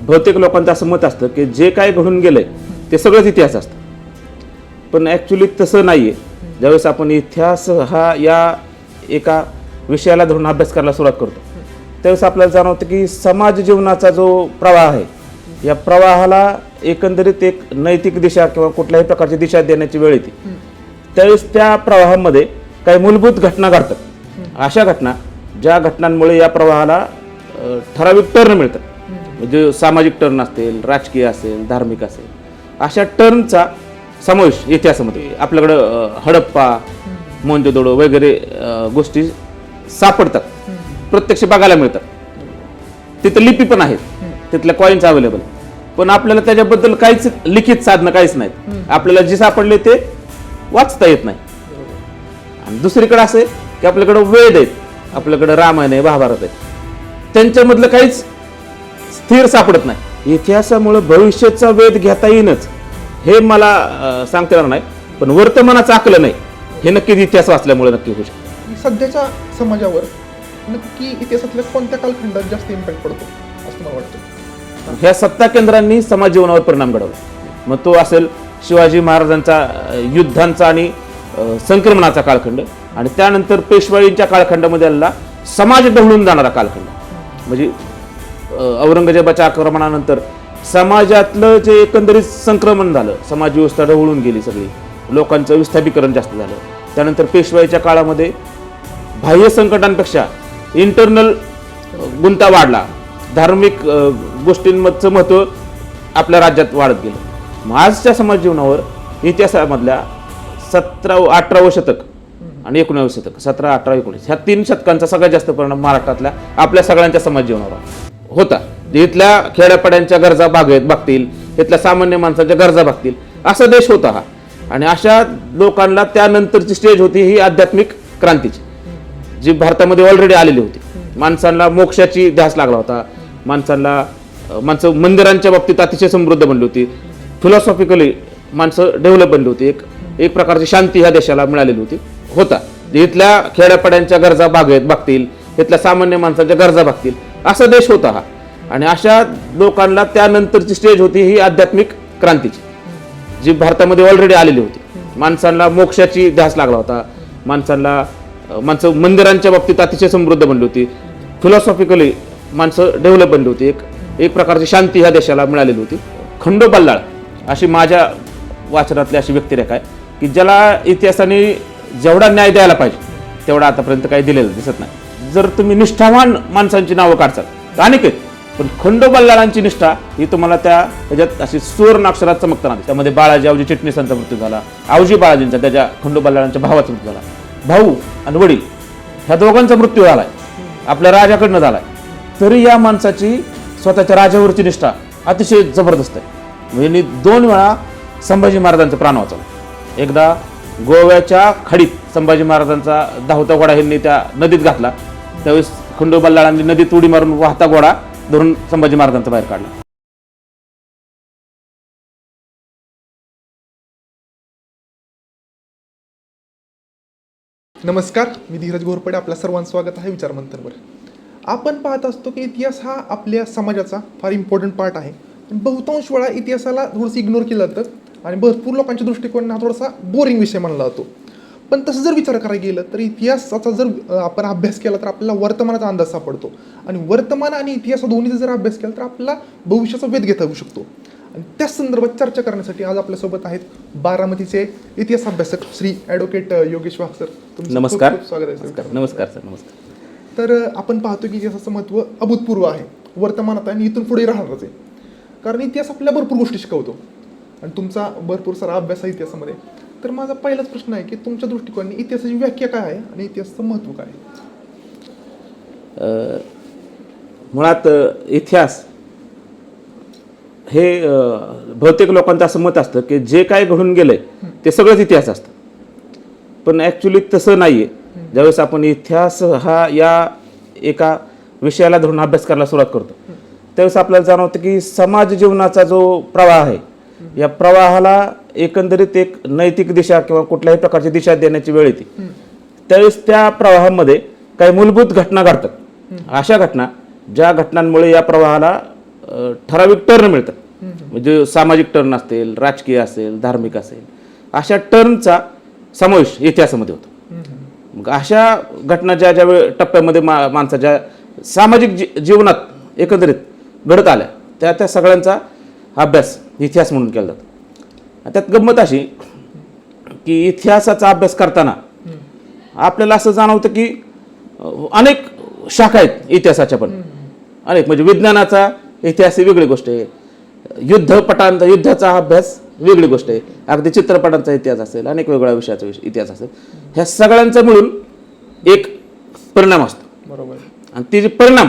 बहुतेक लोकांचं असं मत असतं की जे काय घडून गेलं आहे ते सगळंच इतिहास असतं. पण ॲक्च्युली तसं नाही आहे ज्यावेळेस आपण इतिहास हा या एका विषयाला धरून अभ्यास करायला सुरुवात करतो त्यावेळेस आपल्याला जाणवतं की समाज जीवनाचा जो प्रवाह आहे या प्रवाहाला एकंदरीत एक नैतिक दिशा किंवा कुठल्याही प्रकारची दिशा देण्याची वेळ येते. त्यावेळेस त्या प्रवाहामध्ये काही मूलभूत घटना घडतात. अशा घटना ज्या घटनांमुळे या प्रवाहाला ठराविक टर्न मिळतात. म्हणजे सामाजिक टर्न असतील राजकीय असेल धार्मिक असेल अशा टर्नचा समावेश इतिहासामध्ये आपल्याकडं हडप्पा मोंजोदोडो वगैरे गोष्टी सापडतात. प्रत्यक्ष बघायला मिळतात. तिथं लिपी पण आहेत. तिथल्या कॉईन्स अवेलेबल पण आपल्याला त्याच्याबद्दल काहीच लिखित साधनं काहीच नाहीत. आपल्याला जे सापडले ते वाचता येत नाही. आणि दुसरीकडे असं आहे की आपल्याकडं वेद आहेत. आपल्याकडं रामायण आहे महाभारत आहे. त्यांच्यामधलं काहीच स्थिर सापडत नाही. इतिहासामुळे भविष्याचा वेध घेता येईनच हे मला सांगता येणार नाही. पण वर्तमानाचं आकलं नाही हे नक्कीच इतिहास वाचल्यामुळे नक्की होऊ शकतं. सध्याच्या समाजावर नक्की इतिहासातल्या कोणत्या कालखंडात जास्त इम्पॅक्ट पडतो असं मला वाटतं? ह्या सत्ता केंद्रांनी समाज जीवनावर परिणाम घडवला. मग तो असेल शिवाजी महाराजांचा युद्धांचा आणि संक्रमणाचा कालखंड. आणि त्यानंतर पेशवाईंच्या कालखंडामध्ये आलेला समाज ढवळून जाणारा कालखंड. म्हणजे औरंगजेबाच्या आक्रमणानंतर समाजातलं जे एकंदरीत संक्रमण झालं समाज व्यवस्था ढवळून गेली सगळी लोकांचं विस्थापीकरण जास्त झालं. त्यानंतर पेशवाईच्या काळामध्ये बाह्य संकटांपेक्षा इंटरनल गुंता वाढला. धार्मिक गोष्टींमधचं महत्त्व आपल्या राज्यात वाढत गेलं. मग आजच्या समाज जीवनावर इतिहासामधल्या सतरा अठरावं शतक आणि एकोणावं शतक सतरा अठरा एकोणीस ह्या तीन शतकांचा सगळ्यात जास्त परिणाम महाराष्ट्रातल्या आपल्या सगळ्यांच्या समाज जीवनावर होता. इथल्या खेड्यापाड्यांच्या गरजा भागवेत बघतील इथल्या सामान्य माणसाच्या गरजा बघतील असा देश होता हा. आणि अशा लोकांना त्यानंतरची स्टेज होती ही आध्यात्मिक क्रांतीची जी भारतामध्ये ऑलरेडी आलेली होती. माणसांना मोक्षाची ध्यास लागला होता. माणसांना माणसं मंदिरांच्या बाबतीत अतिशय समृद्ध बनली होती. फिलॉसॉफिकली माणसं डेव्हलप बनली होती. एक एक प्रकारची शांती ह्या देशाला मिळालेली होती. होता. इथल्या खेड्यापाड्यांच्या गरजा भागवेत बघतील इथल्या सामान्य माणसाच्या गरजा बघतील असा देश होता हा. आणि अशा लोकांना त्यानंतरची स्टेज होती ही आध्यात्मिक क्रांतीची जी भारतामध्ये ऑलरेडी आलेली होती. माणसांना मोक्षाची ध्यास लागला होता. माणसांना माणसं मंदिरांच्या बाबतीत अतिशय समृद्ध बनली होती. फिलॉसॉफिकली माणसं डेव्हलप बनली होती. एक एक प्रकारची शांती ह्या देशाला मिळालेली होती. खंडो बल्लाळ अशी माझ्या वाचनातली अशी व्यक्तिरेखा आहे की ज्याला इतिहासाने जेवढा न्याय द्यायला पाहिजे तेवढा आतापर्यंत काही दिलेलं दिसत नाही. जर तुम्ही निष्ठावान माणसांची नावं काढसाल अनेक आहेत. पण खंडो बल्लाळांची निष्ठा ही तुम्हाला त्या ह्याच्यात अशी सुवर्ण अक्षरात चमकताना त्यामध्ये बाळाजी आवजी चिटणीसांचा मृत्यू झाला. आवजी बाळाजींचा त्याच्या खंडो बल्लाळांच्या भावाचा मृत्यू झाला. भाऊ आणि वडील ह्या दोघांचा मृत्यू झाला आहे आपल्या राजाकडनं आहे तरी या माणसाची स्वतःच्या राजावरची निष्ठा अतिशय जबरदस्त आहे. म्हणजे यांनी दोन वेळा संभाजी महाराजांचं प्राण वाचवलं. एकदा गोव्याच्या खाडीत संभाजी महाराजांचा धावता घोडा ह्यांनी त्या नदीत घातला. त्यावेळेस खंडोबा लाळांनी नदीत उडी मारून वाहता घोडा धरून संभाजी महाराजांचा बाहेर काढला. नमस्कार मी धीरज घोरपडे आपल्या सर्वांचं स्वागत आहे विचारमंथनवर. आपण पाहत असतो की इतिहास हा आपल्या समाजाचा फार इम्पॉर्टंट पार्ट आहे. पण बहुतांश वेळा इतिहासाला थोडंसं इग्नोर केलं जातं आणि भरपूर लोकांच्या दृष्टिकोनात हा थोडासा बोरिंग विषय मानला जातो. पण तसं जर विचार करायला गेलं तर इतिहासाचा जर आपण अभ्यास केला तर आपल्याला वर्तमानाचा अंदाज सापडतो. आणि वर्तमान आणि इतिहास दोन्हीचा जर अभ्यास केला तर आपला भविष्याचा वेध घेता येऊ शकतो. आणि त्याच संदर्भात चर्चा करण्यासाठी आज आपल्यासोबत आहेत बारामतीचे इतिहास अभ्यासक श्री ॲडव्होकेट योगेश वाघ सर तुमचं नमस्कार. स्वागत आहे सर नमस्कार. सर नमस्कार. तर आपण पाहतो की इतिहासाचं महत्त्व अभूतपूर्व आहे. वर्तमानात आणि इथून पुढे राहणारच आहे. कारण इतिहास आपल्याला भरपूर गोष्टी शिकवतो. आणि तुमचा भरपूर सारा अभ्यास आहे इतिहासामध्ये. तर माझा पहिलाच प्रश्न आहे की तुमच्या दृष्टिकोनाने इतिहासाची व्याख्या काय आहे आणि इतिहासाचं महत्त्व काय आहे? मुळात इतिहास हे बहुतेक लोकांचं असं मत असतं की जे काय घडून गेलंय ते सगळंच इतिहास असतं. पण ॲक्च्युली तसं नाही आहे ज्यावेळेस आपण इतिहास हा या एका विषयाला धरून अभ्यास करायला सुरुवात करतो त्यावेळेस आपल्याला जाणवतं की समाज जीवनाचा जो प्रवाह आहे या प्रवाहाला एकंदरीत एक नैतिक दिशा किंवा कुठल्याही प्रकारची दिशा देण्याची वेळ येते. त्यावेळेस त्या प्रवाहामध्ये काही मूलभूत घटना घडतात. अशा घटना ज्या घटनांमुळे या प्रवाहाला ठराविक टर्न मिळतात. म्हणजे सामाजिक टर्न असतील राजकीय असेल धार्मिक असेल अशा टर्नचा समावेश इतिहासामध्ये होतो. मग अशा घटना ज्या ज्या वेळ टप्प्यामध्ये मा माणसाच्या सामाजिक जी जीवनात एकंदरीत घडत आल्या त्या त्या सगळ्यांचा अभ्यास इतिहास म्हणून केला जातो. त्यात गंमत अशी की इतिहासाचा अभ्यास करताना आपल्याला असं जाणवतं की अनेक शाखा आहेत इतिहासाच्या पण. अनेक म्हणजे विज्ञानाचा इतिहास ही वेगळी गोष्ट आहे. युद्धपटांचा युद्धाचा अभ्यास वेगळी गोष्ट आहे. अगदी चित्रपटांचा इतिहास असेल अनेक वेगळ्या विषयाचा विष- इतिहास असेल. ह्या सगळ्यांचा मिळून एक परिणाम असतो. बरोबर. आणि ते जे परिणाम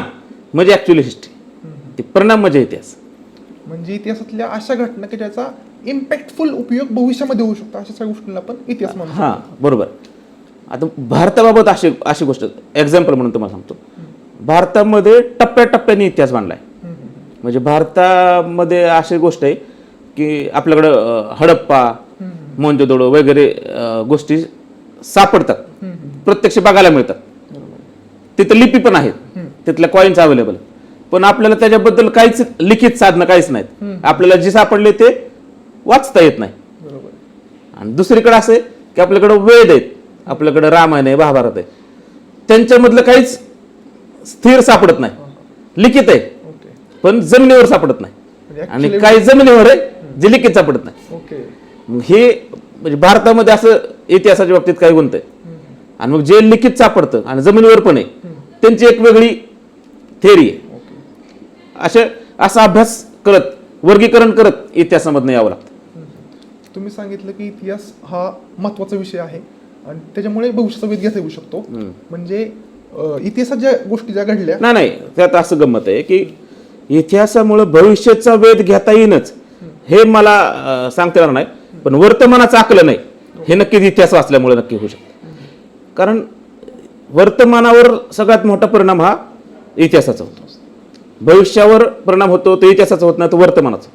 म्हणजे ॲक्च्युली हिस्ट्री ते परिणाम म्हणजे इतिहास. म्हणजे इतिहासातल्या अशा घटना की ज्याचा इम्पॅक्टफुल उपयोग भविष्यामध्ये होऊ शकतो अशा सगळ्या गोष्टींना आपण इतिहास म्हणतो हां बरोबर. आता भारताबाबत अशी अशी गोष्ट एक्झाम्पल म्हणून तुम्हाला सांगतो. भारतामध्ये टप्प्याटप्प्याने इतिहास मांडलाय म्हणजे भारतामध्ये अशी गोष्ट आहे की आपल्याकडं हडप्पा मोंजोदोडो वगैरे गोष्टी सापडतात. प्रत्यक्ष बघायला मिळतात. तिथं लिपी पण आहेत. तिथल्या कॉईन्स अवेलेबल पण आपल्याला त्याच्याबद्दल काहीच लिखित साधनं काहीच नाहीत. आपल्याला जे सापडले ते वाचता येत नाही. आणि दुसरीकडे असं आहे की आपल्याकडं वेद आहेत आपल्याकडं रामायण आहे महाभारत आहे. त्यांच्यामधलं काहीच स्थिर सापडत नाही. लिखित आहे. पण जमिनीवर सापडत नाही. म्हणजे आणि काही जमिनीवर आहे जे लिखित सापडत नाही. हे म्हणजे भारतामध्ये असं इतिहासाच्या बाबतीत काही गुंत आहे आणि मग जे लिखित सापडतं आणि जमिनीवर पण आहे त्यांची एक वेगळी थेअरी आहे. असे असा अभ्यास करत वर्गीकरण करत इतिहासामधनं यावं लागतं. तुम्ही सांगितलं की इतिहास हा महत्त्वाचा विषय आहे आणि त्याच्यामुळे भविष्याचा वेध घेता येऊ शकतो. म्हणजे इतिहासात ज्या गोष्टी ज्या घडल्या नाही नाही त्यात असं गंमत आहे की इतिहासामुळे भविष्याचा वेध घेता येईनच. हे मला सांगता येणार नाही पण वर्तमानाचं आकलं नाही हे नक्कीच इतिहास वाचल्यामुळे नक्की होऊ शकतं. कारण वर्तमानावर सगळ्यात मोठा परिणाम हा इतिहासाचा होतो. भविष्यावर परिणाम होतो तो इतिहासाचा होत नाही तो वर्तमानाचा.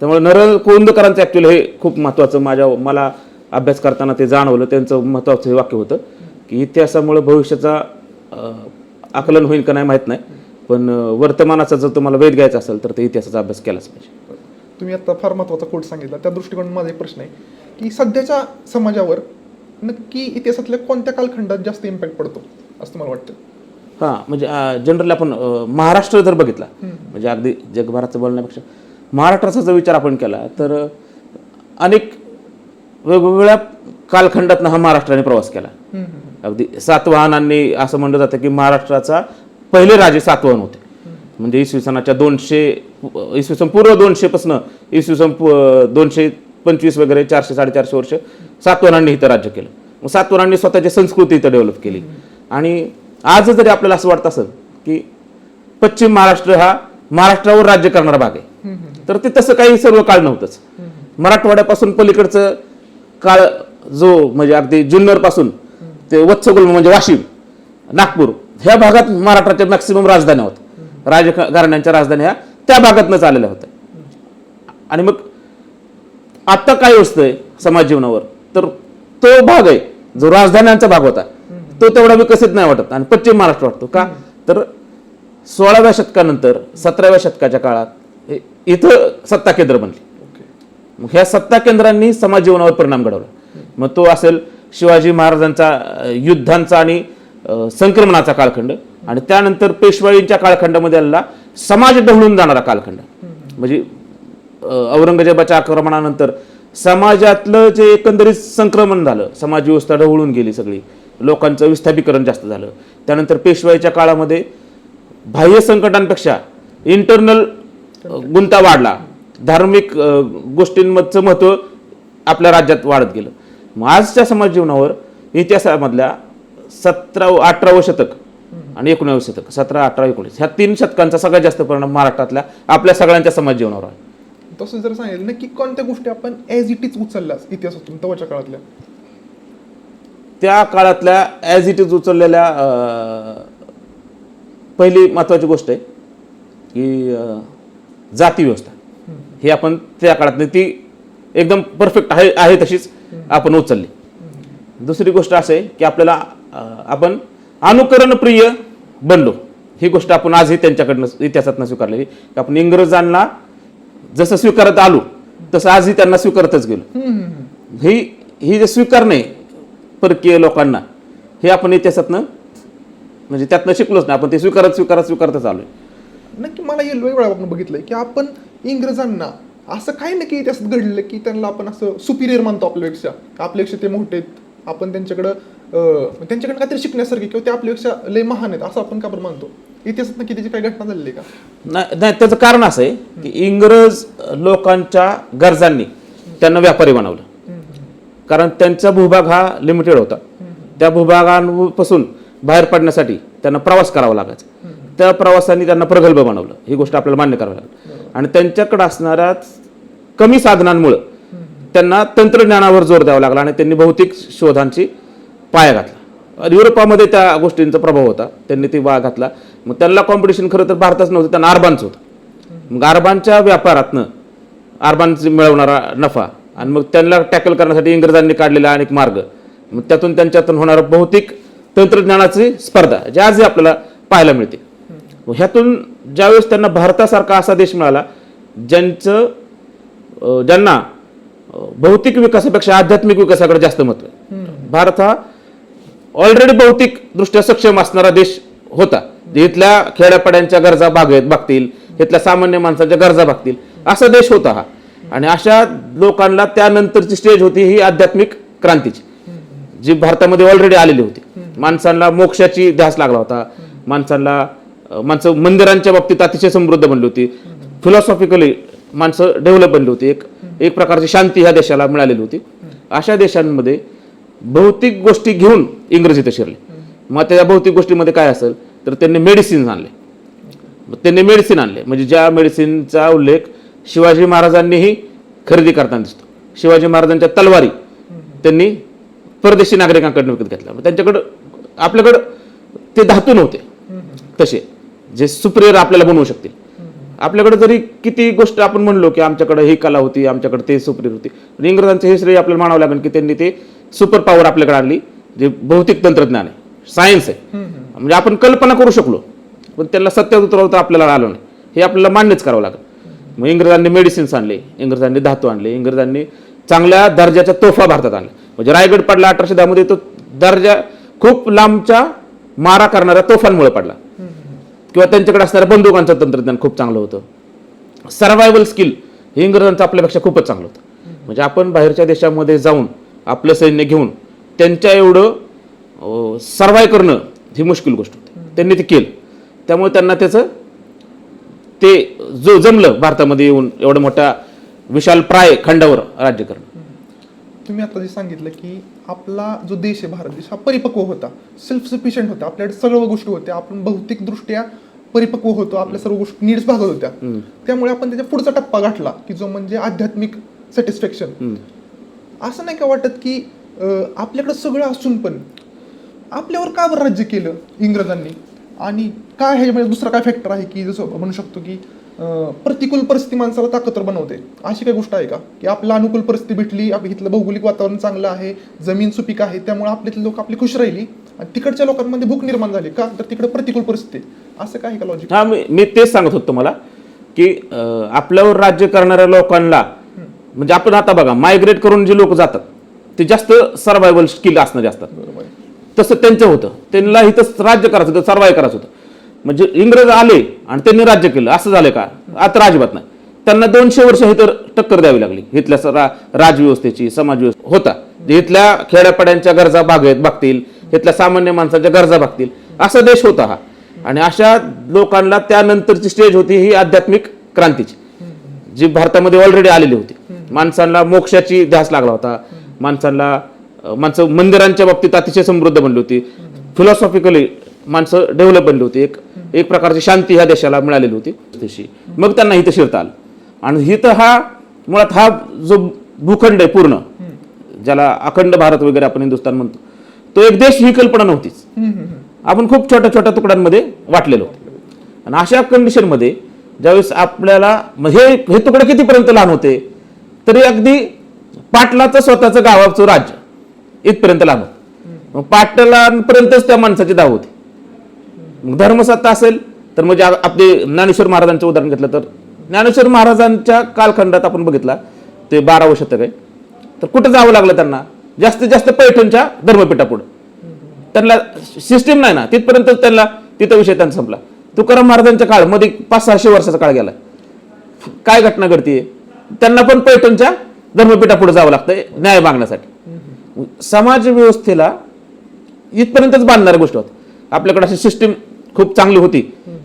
त्यामुळे नरेंद्र कोंदकरांचं ॲक्च्युली हे खूप महत्त्वाचं माझ्या मला अभ्यास करताना ते जाणवलं त्यांचं महत्त्वाचं हे वाक्य होतं की इतिहासामुळे भविष्याचा आकलन होईल का नाही माहीत नाही पण वर्तमानाचा जर तुम्हाला वेध घ्यायचा असेल तर ते इतिहासाचा अभ्यास केलाच पाहिजे. तुम्ही आता फार महत्त्वाचा कोट सांगितला त्या दृष्टिकोन माझा एक प्रश्न आहे की सध्याच्या समाजावर नक्की इतिहासातल्या कोणत्या कालखंडात जास्त इम्पॅक्ट पडतो असं तुम्हाला वाटतं? हां म्हणजे जनरली आपण महाराष्ट्र जर बघितला म्हणजे अगदी जगभराचं बोलण्यापेक्षा महाराष्ट्राचा जर विचार आपण केला तर अनेक वेगवेगळ्या कालखंडातनं हा महाराष्ट्राने प्रवास केला. अगदी सातवाहनांनी असं म्हणलं जातं की महाराष्ट्राचा पहिले राजे सातवाहन होते. म्हणजे इसवी सनाच्या दोनशे इसवी सन पूर्व दोनशेपासनं इसवी सन दोनशे पंचवीस वगैरे चारशे साडेचारशे वर्ष सातवाहनांनी इथं राज्य केलं. मग सातवाहनांनी स्वतःची संस्कृती इथं डेव्हलप केली. आणि आज जरी आपल्याला असं वाटत असेल की पश्चिम महाराष्ट्र हा महाराष्ट्रावर राज्य करणारा भाग आहे. तर ते तसं काही सर्व काळ नव्हतंच. मराठवाड्यापासून पलीकडचं काळ जो म्हणजे अगदी जुन्नरपासून ते वत्सगुल्म म्हणजे वाशिम नागपूर ह्या भागात महाराष्ट्राच्या मॅक्सिमम राजधान्या होत्या. राजघराण्यांच्या राजधान्या ह्या त्या भागातनं चाललेल्या होत्या. आणि मग आता काय असतंय समाज जीवनावर? तर तो भाग आहे जो राजधान्यांचा भाग होता. तो तेवढा विकसित नाही वाटत आणि पश्चिम महाराष्ट्र वाटतो. का? तर सोळाव्या शतकानंतर सतराव्या शतकाच्या काळात इथं सत्ता केंद्र बनली. मग ह्या सत्ता केंद्रांनी समाज जीवनावर परिणाम घडवला. मग तो असेल शिवाजी महाराजांचा युद्धांचा आणि संक्रमणाचा कालखंड आणि त्यानंतर पेशवाईंच्या कालखंडामध्ये आलेला समाज ढवळून जाणारा कालखंड. म्हणजे औरंगजेबाच्या आक्रमणानंतर समाजातलं जे एकंदरीत संक्रमण झालं समाज व्यवस्था ढवळून गेली सगळी लोकांचं विस्थापीकरण जास्त झालं. त्यानंतर पेशवाईच्या काळामध्ये बाह्य संकटांपेक्षा इंटरनल गुंता वाढला. धार्मिक गोष्टींमधचं महत्त्व आपल्या राज्यात वाढत गेलं. मग आजच्या समाज जीवनावर इतिहासामधल्या सतरा अठरावं शतक आणि एकोणावं शतक सतरा अठरा एकोणीस ह्या तीन शतकांचा सगळ्यात जास्त परिणाम महाराष्ट्रातल्या आपल्या सगळ्यांच्या समाज जीवनावर आहे. तसं जर सांगितलं नक्की कोणत्या गोष्टी आपण ॲज इट इज उचलल्यास इतिहासातून तवाच्या काळातल्या? त्या काळातल्या ॲज इट इज उचललेल्या पहिली महत्त्वाची गोष्ट आहे की जाती व्यवस्था. ही आपण त्या काळात ती एकदम परफेक्ट आहे आहे तशीच आपण उचलली. दुसरी गोष्ट असं आहे की आपल्याला आपण अनुकरणप्रिय बनलो. ही गोष्ट आपण आजही त्यांच्याकडनं इतिहासातनं स्वीकारलेली. की आपण इंग्रजांना जसं स्वीकारत आलो तसं आजही त्यांना स्वीकारतच गेलो. ही ही जे स्वीकारणे परकीय लोकांना हे आपण इतिहासातनं म्हणजे त्यातनं शिकलोच नाही. आपण ते स्वीकारत स्वीकारत स्वीकारतच आलोय नक्की मला हे वेळा आपण बघितलंय की आपण इंग्रजांना असं काही नाही की इतिहासात घडलं की त्यांना आपण असं सुपिरियर मानतो आपल्यापेक्षा. आपल्यापेक्षा ते मोठे आहेत. आपण त्यांच्याकडं त्यांच्याकडे काहीतरी शिकण्यासारखे किंवा ते आपल्यापेक्षा लय महान आहेत असं आपण का बरं मानतो? इतिहासात नक्की त्याची काही घटना झालेली आहे का? नाही नाही, त्याचं कारण असं आहे की इंग्रज लोकांच्या गरजांनी त्यांना व्यापारी बनवलं. कारण त्यांचा भूभाग हा लिमिटेड होता. त्या भूभागांपासून बाहेर पडण्यासाठी त्यांना प्रवास करावा लागायचा. त्या प्रवासाने त्यांना प्रगल्भ बनवलं. ही गोष्ट आपल्याला मान्य करावी लागेल. आणि त्यांच्याकडे असणाऱ्या कमी साधनांमुळं त्यांना तंत्रज्ञानावर जोर द्यावा लागला आणि त्यांनी भौतिक शोधांची पाया घातला. युरोपामध्ये त्या गोष्टींचा प्रभाव होता. त्यांनी ती वाया घातला. मग त्यांना कॉम्पिटिशन खरं तर भारताच नव्हतं त्यांना आरबानचं होतं. मग आरबानच्या व्यापारातनं आरबानचे मिळवणारा नफा आणि मग त्यांना टॅकल करण्यासाठी इंग्रजांनी काढलेला अनेक मार्ग. मग त्यातून त्यांच्यातून होणारा भौतिक तंत्रज्ञानाची स्पर्धा जी आजही आपल्याला पाहायला मिळते. ह्यातून ज्यावेळेस त्यांना भारतासारखा असा देश मिळाला ज्यांचं ज्यांना भौतिक विकासापेक्षा आध्यात्मिक विकासाकडे जास्त महत्त्व आहे. भारत हा ऑलरेडी भौतिक दृष्ट्या सक्षम असणारा देश होता. इथल्या खेड्यापाड्यांच्या गरजा भागत बघतील इथल्या सामान्य माणसाच्या गरजा बघतील असा देश होता हा. आणि अशा लोकांना त्यानंतरची स्टेज होती ही आध्यात्मिक क्रांतीची जी भारतामध्ये ऑलरेडी आलेली होती. माणसांना मोक्षाची ध्यास लागला होता. माणसांना माणसं मंदिरांच्या बाबतीत अतिशय समृद्ध बनली होती. फिलॉसॉफिकली माणसं डेव्हलप बनली होती. एक एक प्रकारची शांती ह्या देशाला मिळालेली होती. अशा देशांमध्ये भौतिक गोष्टी घेऊन इंग्रजी इथं शिरले. मग त्या भौतिक गोष्टीमध्ये काय असेल? तर त्यांनी मेडिसिन आणले. मग त्यांनी मेडिसिन आणले. म्हणजे ज्या मेडिसिनचा उल्लेख शिवाजी महाराजांनीही खरेदी करताना दिसतो. शिवाजी महाराजांच्या तलवारी त्यांनी परदेशी नागरिकांकडून विकत घेतल्या मग त्यांच्याकडं आपल्याकडं ते धातू नव्हते. तसे. जे सुप्रियर आपल्याला बनवू शकतील. आपल्याकडे जरी किती गोष्ट आपण म्हणलो की आमच्याकडे ही कला होती आमच्याकडे ते सुप्रियर होती. पण इंग्रजांचं हे श्रेय आपल्याला मानावं लागेल की त्यांनी ते सुपर पॉवर आपल्याकडे आणली जे भौतिक तंत्रज्ञान आहे सायन्स आहे. म्हणजे आपण कल्पना करू शकलो पण त्याला सत्यात उतरवता आपल्याला आलं नाही. हे आपल्याला मान्यच करावं लागेल. मग इंग्रजांनी मेडिसिन्स आणले इंग्रजांनी धातू आणले इंग्रजांनी चांगल्या दर्जाच्या तोफा भारतात आणल्या म्हणजे रायगड पडला अठराशे दहामध्ये तो दर्जा खूप लांबच्या मारा करणाऱ्या तोफांमुळे पडला. किंवा त्यांच्याकडे असणाऱ्या बंदुकांचं तंत्रज्ञान खूप चांगलं होतं. सर्वायवल स्किल हे इंग्रजांचं आपल्यापेक्षा खूपच चांगलं होतं. म्हणजे आपण बाहेरच्या देशामध्ये जाऊन आपलं सैन्य घेऊन त्यांच्या एवढं सर्वाय करणं ही मुश्किल गोष्ट होती. त्यांनी ते केलं. त्यामुळे त्यांना त्याचं ते जो जमलं भारतामध्ये येऊन एवढं मोठ्या विशाल प्राय खंडावर राज्य करणं. तुम्ही आता जे सांगितलं की आपला जो देश आहे भारत देश हा परिपक्व होता. सेल्फ सफिशियंट होता. आपल्याकडे सर्व गोष्टी होत्या. आपण भौतिकदृष्ट्या परिपक्व होतो. आपल्या सर्व गोष्टी नीड्स भागत होत्या. त्यामुळे आपण त्याच्या पुढचा टप्पा गाठला की जो म्हणजे आध्यात्मिक सॅटिस्फॅक्शन असं नाही का वाटत की आपल्याकडे सगळं असून पण आपल्यावर का बरं राज्य केलं इंग्रजांनी? आणि काय ह्याच्यामध्ये दुसरा काय फॅक्टर आहे की जसं म्हणू शकतो की प्रतिकूल परिस्थिती माणसाला ताकदवर बनवते. अशी काही गोष्ट आहे का? की आपला अनुकूल परिस्थिती भेटली आपल्या इथलं भौगोलिक वातावरण चांगलं आहे जमीन सुपीक आहे त्यामुळे आपल्यातले लोक आपली खुश राहिली आणि तिकडच्या लोकांमध्ये भूक निर्माण झाली का? तर तिकडे प्रतिकूल परिस्थिती. असं काय का लॉजिक हा मी तेच सांगत होतो तुम्हाला की आपल्यावर राज्य करणाऱ्या लोकांना म्हणजे आपण आता बघा मायग्रेट करून जे लोक जातात ते जास्त सर्वायवल स्किल असणारे असतात बरोबर. तसं त्यांचं होतं. त्यांना इथं राज्य करायचं होतं सर्वाय करायचं होतं. म्हणजे इंग्रज आले आणि त्यांनी राज्य केलं. असं झालं का? आता अजिबात नाही. त्यांना दोनशे वर्ष इथं टक्कर द्यावी लागली. इथल्या रा- राजव्यवस्थेची समाजव्यवस्था होता. इथल्या खेड्यापाड्यांच्या गरजा भागत बघतील इथल्या सामान्य माणसाच्या गरजा बघतील असा देश होता हा. आणि अशा लोकांना त्यानंतरची स्टेज होती ही आध्यात्मिक क्रांतीची. जी भारतामध्ये ऑलरेडी आलेली होती. माणसांना मोक्षाची ध्यास लागला होता. माणसांना माणसं मंदिरांच्या बाबतीत अतिशय समृद्ध बनली होती. फिलॉसॉफिकली माणसं डेव्हलप बनली होती. एक एक प्रकारची शांती ह्या देशाला मिळालेली होती. तशी. मग त्यांना इथं शिरता आलं. आणि इथं हा मुळात हा जो भूखंड आहे पूर्ण ज्याला अखंड भारत वगैरे आपण हिंदुस्थान म्हणतो तो एक देश ही कल्पना नव्हतीच. आपण खूप छोट्या छोट्या तुकड्यांमध्ये वाटलेलो. आणि अशा कंडिशनमध्ये ज्यावेळेस आपल्याला हे हे तुकडे कितीपर्यंत लहान होते तरी अगदी पाटलाचं स्वतःचं गावाचं राज्य इथपर्यंत लहान मग पाटलांपर्यंतच त्या माणसाची दाव होती. मग धर्मसत्ता असेल तर म्हणजे आपले ज्ञानेश्वर महाराजांचं उदाहरण घेतलं तर ज्ञानेश्वर महाराजांच्या कालखंडात आपण बघितला ते बारावं शतक आहे. तर कुठं जावं लागलं त्यांना? जास्तीत जास्त पैठणच्या धर्मपीठापुढं. त्यांना सिस्टीम नाही ना. तिथपर्यंत त्यांना तिथं विषय त्यांना संपला. तुकाराम महाराजांच्या काळमध्ये पाच सहाशे वर्षाचा काळ गेला. काय घटना घडतीये? त्यांना पण पैठणच्या धर्मपीठापुढे जावं लागतंय न्याय मागण्यासाठी. समाज व्यवस्थेला इथपर्यंतच बांधणाऱ्या गोष्टी होत्या आपल्याकडे अशी सिस्टीम खूप चांगली होती.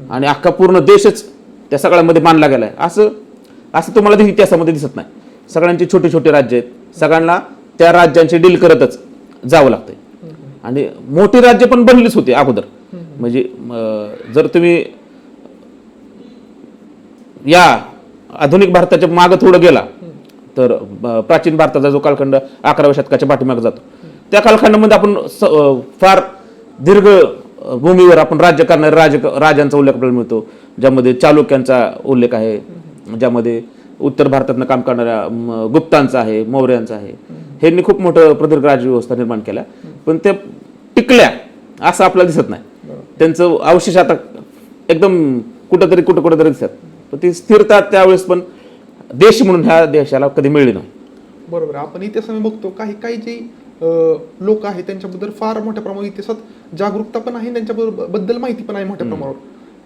आणि अख्खा पूर्ण देशच त्या सगळ्यामध्ये मानला आहे असं असं तुम्हाला ते इतिहासामध्ये दिसत नाही. सगळ्यांची छोटी छोटी राज्य आहेत. सगळ्यांना त्या राज्यांची डील करतच जावं लागतंय. आणि मोठी राज्य पण बनलीच होती अगोदर. म्हणजे जर तुम्ही या आधुनिक भारताच्या मागं थोडं गेला तर प्राचीन भारताचा जो कालखंड अकराव्या शतकाच्या पाठीमागे जातो. त्या कालखंडामध्ये आपण फार दीर्घ भूमीवर आपण राज्य करणारे राज राजांचा उल्लेख आपल्याला मिळतो. ज्यामध्ये चालुक्यांचा उल्लेख आहे ज्यामध्ये उत्तर भारतातनं काम करणाऱ्या गुप्तांचा आहे मौर्यांचा आहे. ह्यांनी खूप मोठं प्रदीर्घ राज्यव्यवस्था निर्माण केल्या. पण ते टिकल्या असं आपल्याला दिसत नाही. त्यांचं अवशेष आता एकदम कुठंतरी कुठं कुठंतरी दिसतात. पण ती स्थिरता त्यावेळेस पण देश म्हणून ह्या देशाला कधी मिळली नाही. बरोबर. आपण इतिहासामध्ये बघतो काही काही जे लोक आहेत त्यांच्याबद्दल फार मोठ्या प्रमाणात इतिहासात जागरूकता पण आहे त्यांच्याबद्दल बद्दल माहिती पण आहे मोठ्या प्रमाणावर.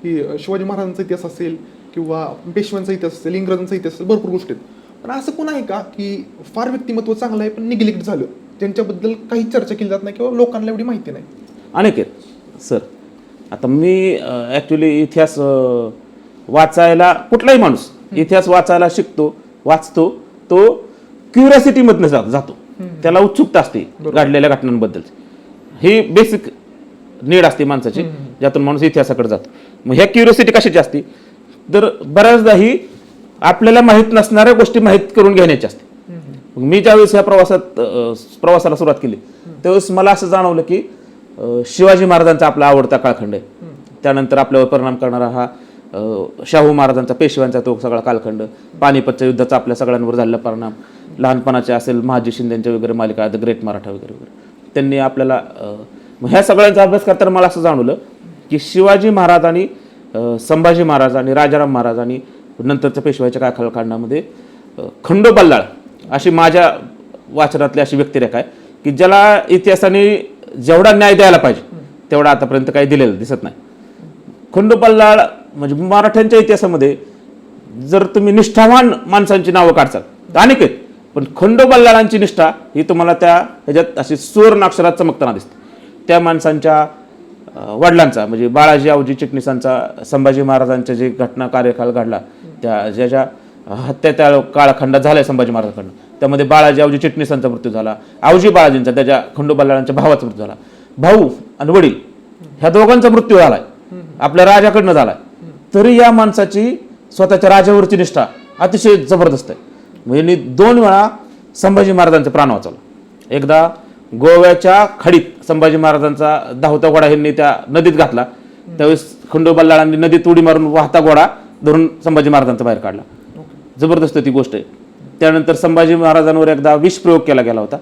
की शिवाजी महाराजांचा इतिहास असेल किंवा पेशव्यांचा इतिहास असेल इंग्रजांचा इतिहास असेल भरपूर गोष्टी आहेत. पण असं कोण आहे का की फार व्यक्तिमत्व चांगलं आहे पण निग्लेक्ट झालं? ज्यांच्याबद्दल काही चर्चा केली जात नाही किंवा लोकांना एवढी माहिती नाही. अनेक आहेत सर आता मी ॲक्च्युली इतिहास वाचायला कुठलाही माणूस इतिहास वाचायला शिकतो वाचतो तो क्युरियासिटीमधनं जात. जातो त्याला उत्सुकता असते घडलेल्या घटनांबद्दल. ही बेसिक नीड असते माणसाची ज्यातून माणूस इतिहासाकडे जातो. मग ह्या क्युरियोसिटी कशाची असते? तर बऱ्याचदा ही आपल्याला माहीत नसणाऱ्या गोष्टी माहीत करून घेण्याची असते. मी ज्यावेळेस ह्या प्रवासात प्रवासाला सुरुवात केली त्यावेळेस मला असं जाणवलं की शिवाजी महाराजांचा आपला आवडता काळखंड आहे. त्यानंतर आपल्यावर परिणाम करणारा हा शाहू महाराजांचा पेशव्यांचा तो सगळा कालखंड पानिपतच्या युद्धाचा आपल्या सगळ्यांवर झालेला परिणाम लहानपणाचे असेल महाजी शिंदेच्या वगैरे मालिका द ग्रेट मराठा वगैरे वगैरे. त्यांनी आपल्याला मग ह्या सगळ्यांचा अभ्यास करताना मला असं जाणवलं की शिवाजी महाराज आणि संभाजी महाराज आणि राजाराम महाराज आणि नंतरच्या पेशव्याच्या काय कालखंडामध्ये खंडोबल्लाळ अशी माझ्या वाचनातली अशी व्यक्तिरेखा आहे की ज्याला इतिहासाने जेवढा न्याय द्यायला पाहिजे तेवढा आतापर्यंत काही दिलेलं दिसत नाही. खंडोबल्लाळ म्हणजे मराठ्यांच्या इतिहासामध्ये जर तुम्ही निष्ठावान माणसांची नावं काढसाल तर अनेक आहेत. पण खंडोबल्लाळांची निष्ठा ही तुम्हाला त्या ह्याच्यात अशी सुवर्ण अक्षरात चमकताना दिसते. त्या माणसांच्या वडिलांचा म्हणजे बाळाजी आवजी चिटणीसांचा संभाजी महाराजांच्या जे घटना कार्यकाळ घडला त्या ज्या ज्या हत्या त्या काळखंडात झाल्या संभाजी महाराजांकडनं. त्यामध्ये बाळाजी आवजी चिटणीसांचा मृत्यू झाला आवजी बाळाजींचा त्याच्या खंडोबल्लाळांच्या भावाचा मृत्यू झाला. भाऊ आणि वडील ह्या दोघांचा मृत्यू झालाय. आपल्या राजाकडनं झालाय. तरी या माणसाची स्वतःच्या राजावरची निष्ठा अतिशय जबरदस्त आहे. म्हणजे दोन वेळा संभाजी महाराजांचे प्राण वाचवलं. एकदा गोव्याच्या खाडीत संभाजी महाराजांचा धावता घोडा ह्यांनी त्या नदीत घातला. त्यावेळेस खंडोबल्लाळांनी नदीत उडी मारून वाहता घोडा धरून संभाजी महाराजांचा बाहेर काढला. जबरदस्त ती गोष्ट आहे. त्यानंतर संभाजी महाराजांवर एकदा विष प्रयोग केला गेला होता.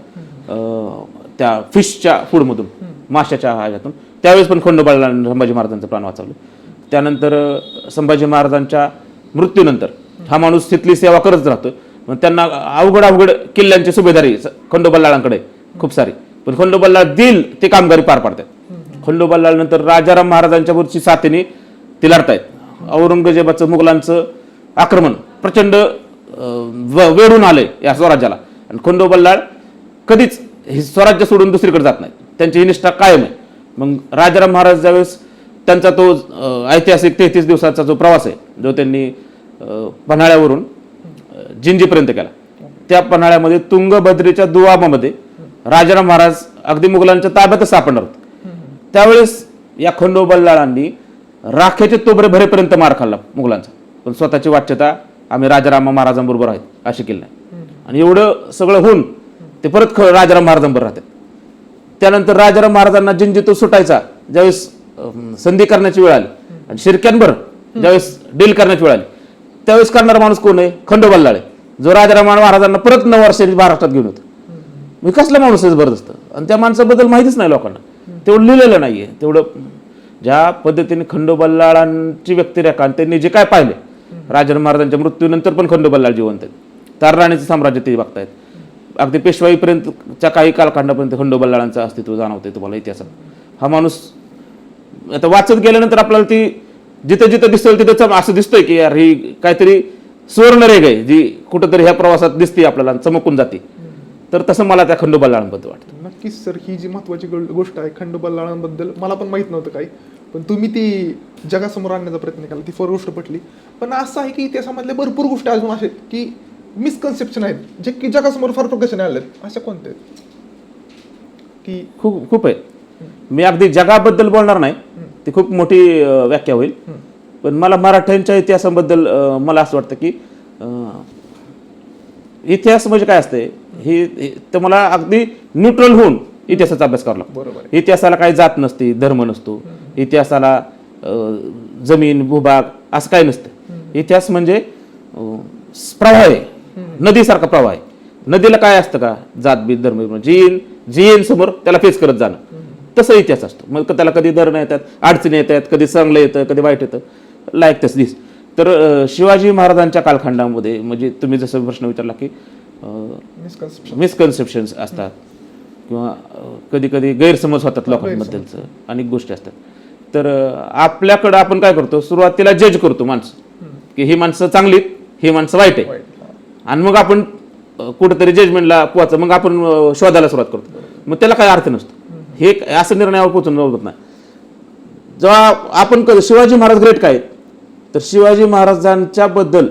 त्या फिशच्या फूडमधून माशाच्या ह्याच्यातून. त्यावेळेस पण खंडोबाळांनी संभाजी महाराजांचं प्राण वाचवलं. त्यानंतर संभाजी महाराजांच्या मृत्यूनंतर. हा माणूस तिथली सेवा करत राहतो. मग त्यांना अवघड अवघड किल्ल्यांची सुभेदारी खंडोबल्लाळांकडे खूप सारी. पण खंडोबल्लाळ देईल ते कामगारी पार पाडतात. खंडोबल्लाळ नंतर राजाराम महाराजांच्या वरची साथीने ते लढतायत औरंगजेबाचं मुघलांचं आक्रमण प्रचंड व- वेढून आलंय या स्वराज्याला. आणि खंडोबल्लाळ कधीच हे स्वराज्य सोडून दुसरीकडे जात नाही त्यांची ही निष्ठा कायम आहे. मग राजाराम महाराज ज्यावेळेस त्यांचा तो ऐतिहासिक तेहतीस दिवसाचा जो प्रवास आहे जो त्यांनी अं, पन्हाळ्यावरून जिंजीपर्यंत केला. त्या पन्हाळ्यामध्ये तुंगभद्रेच्या दुआबामध्ये राजाराम महाराज अगदी मुघलांच्या ताब्यातच सापडणार होते. त्यावेळेस या खंडोबल्लाळांनी राखेचे तोबरे भरेपर्यंत मार खाल्ला मुघलांचा. पण स्वतःची वाच्यता आम्ही राजाराम महाराजांबरोबर आहेत अशी केली नाही. आणि एवढं सगळं होऊन ते परत राजाराम महाराजांबरोबर राहतात. त्यानंतर राजाराम महाराजांना जिंजीतून सुटायचा. ज्यावेळेस संधी करण्याची वेळ आली. आणि शिरक्यांबर ज्यावेळेस डील करण्याची वेळ आली. त्यावेळेस करणारा माणूस कोण आहे? खंडोबल्लाळे जो राजाराम वर्षांनी परत नऊ वर्षांनी महाराष्ट्रात घेऊन होतो मी कसला माणूस आहे जबरदस्त आणि त्या माणसाबद्दल माहितीच नाही लोकांना. तेवढं लिहिलेलं नाहीये. तेवढं ज्या पद्धतीने खंडोबल्लाळांची व्यक्तिरेखा आणि त्यांनी जे काय पाहिले राजाराम महाराजांच्या मृत्यूनंतर पण खंडोबल्लाळ जिवंत आहेत. तार राणीचं साम्राज्य ते बघतायत. अगदी पेशवाईपर्यंतच्या काही कालखंडापर्यंत खंडोबल्लाळांचं अस्तित्व जाणवतंय तुम्हाला इतिहासात. हा माणूस आता वाचत गेल्यानंतर आपल्याला ती जिथं जिथं दिसेल तिथं असं दिसतंय की यार ही काहीतरी सुवर्णरेख आहे जी कुठंतरी ह्या प्रवासात दिसते आपल्याला चमकून जाते. तर तसं मला त्या खंडोबल्लाळांबद्दल वाटतं. नक्कीच सर ही जी महत्वाची गोष्ट आहे खंडोबल्लाळांबद्दल मला पण माहीत नव्हतं काही. पण तुम्ही ती जगासमोर आणण्याचा प्रयत्न केला ती फर गोष्ट पटली. पण असं आहे की इतिहासामधल्या भरपूर गोष्टी अजून अशा आहेत की मिसकन्सेप्शन आहेत जे की जगासमोर फार प्रकाशन आलेत. अशा कोणत्या आहेत? की खूप खूप आहे मी अगदी जगाबद्दल बोलणार नाही. ती खूप मोठी व्याख्या होईल. पण मला मराठ्यांच्या इतिहासाबद्दल मला असं वाटतं की इतिहास म्हणजे काय असते? हे तर मला अगदी न्यूट्रल होऊन इतिहासाचा अभ्यास करावा लागतो. बरोबर इतिहासाला काही जात नसते धर्म नसतो. इतिहासाला जमीन भूभाग असं काही नसतं. इतिहास म्हणजे प्रवाह आहे. नदीसारखा प्रवाह आहे. नदीला काय असतं का? जात बीत धर्म बिर्म. जी येईन जी येईन समोर त्याला फेस करत जाणं. तसं इतिहास असतो. मग त्याला कधी धरण येतात अडचणी येतात कधी चांगलं येतं कधी वाईट येतं. लायक तसं दिस तर शिवाजी महाराजांच्या कालखंडामध्ये म्हणजे तुम्ही जसं प्रश्न विचारला की मिसकन्सेप्शन्स असतात. किंवा कधी कधी गैरसमज होतात लोकांबद्दलचं अनेक गोष्टी असतात. तर आपल्याकडं आपण काय करतो? सुरुवातीला जज करतो माणसं. की ही माणसं चांगली ही माणसं वाईट आहे. आणि मग आपण कुठेतरी जजमेंटला पोहोचा मग आपण शोधायला सुरुवात करतो. मग त्याला काय अर्थ नसतो. हे असं निर्णयावर पोहोचून होत नाही. जेव्हा आपण कधी शिवाजी महाराज ग्रेट काय? तर शिवाजी महाराजांच्या बद्दल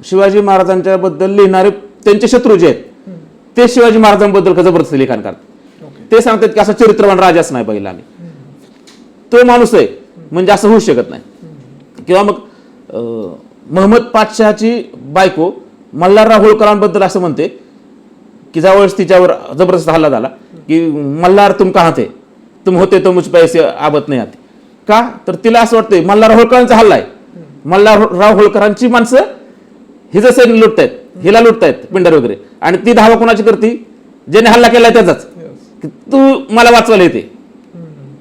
शिवाजी महाराजांच्या बद्दल लिहिणारे त्यांचे शत्रू जे आहेत ते शिवाजी महाराजांबद्दल जबरदस्त लिखाण करतात? ते सांगतात की असा चरित्रवान राजाच नाही पाहिला आम्ही. तो माणूस आहे म्हणजे असं होऊ शकत नाही. किंवा मग महम्मद पातशहाची बायको मल्हारराव होळकरांबद्दल असं म्हणते की ज्यावेळेस तिच्यावर जबरदस्त हल्ला झाला की मल्हार तुम कहा थे? तुम होते तो मुझ पैसे आबत नाही आते। का? तर तिला असं वाटतंय मल्हार होळकरांचा हल्ला आहे. मल्हारराव होळकरांची माणसं हिचं सैन्य लुटतायत हिला लुटतायत पिंडर वगैरे. आणि ती धावा कोणाची करते? ज्याने हल्ला केलाय त्याचाच. तू मला वाचवायला येते.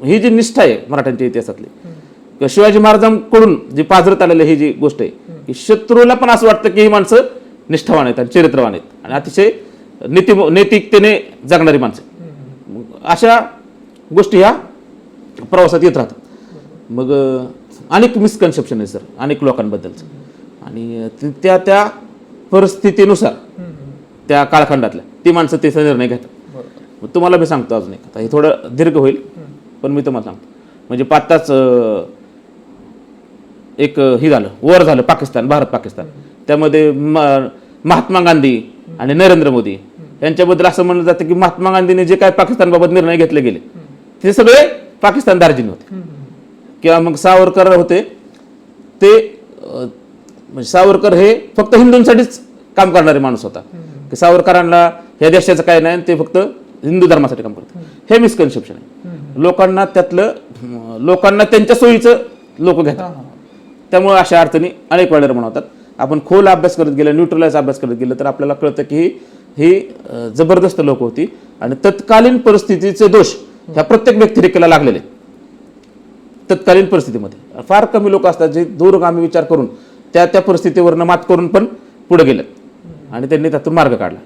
ही जी निष्ठा आहे मराठ्यांच्या इतिहासातली. शिवाजी महाराजांकडून जी पाझरत आलेली ही जी गोष्ट आहे की शत्रूला पण असं वाटतं की ही माणसं निष्ठावान आहेत आणि चरित्रवान आहेत. आणि अतिशय नीती नैतिकतेने जगणारी माणसं अशा गोष्टी ह्या प्रवासात येत राहतात. मग अनेक मिसकन्सेप्शन आहे सर अनेक लोकांबद्दलचं आणि त्या त्या परिस्थितीनुसार त्या कालखंडातल्या ती माणसं ते निर्णय घेतात. मग तुम्हाला मी सांगतो अजून एक. आता हे थोडं दीर्घ होईल पण मी तुम्हाला सांगतो. म्हणजे पाताच एक हे झालं वर झालं पाकिस्तान भारत पाकिस्तान त्यामध्ये महात्मा गांधी आणि नरेंद्र मोदी यांच्याबद्दल असं म्हणलं जातं की महात्मा गांधीने जे काय पाकिस्तानबाबत निर्णय घेतले गेले ते सगळे पाकिस्तान दार्जिन होते. किंवा मग सावरकर होते ते म्हणजे सावरकर हे फक्त हिंदूंसाठीच काम करणारे माणूस होता. की सावरकरांना ह्या देशाचं काय नाही ते फक्त हिंदू धर्मासाठी काम करतात. हे मिसकन्सेप्शन आहे. लोकांना त्यातलं लोकांना त्यांच्या सोयीचं लोक घेतात. त्यामुळे अशा अडचणी अनेक वेळा निर्माण होतात. आपण खोल अभ्यास करत गेलं न्यूट्रलाइज अभ्यास करत गेलं तर आपल्याला कळतं की ही जबरदस्त लोक होती आणि तत्कालीन परिस्थितीचे दोष ह्या प्रत्येक व्यक्तिरेखेला लागलेले तत्कालीन परिस्थितीमध्ये. फार कमी लोक असतात जे दूरगामी विचार करून त्या त्या परिस्थितीवरनं मात करून पण पुढे गेलेत. आणि त्यांनी त्यातून मार्ग काढला.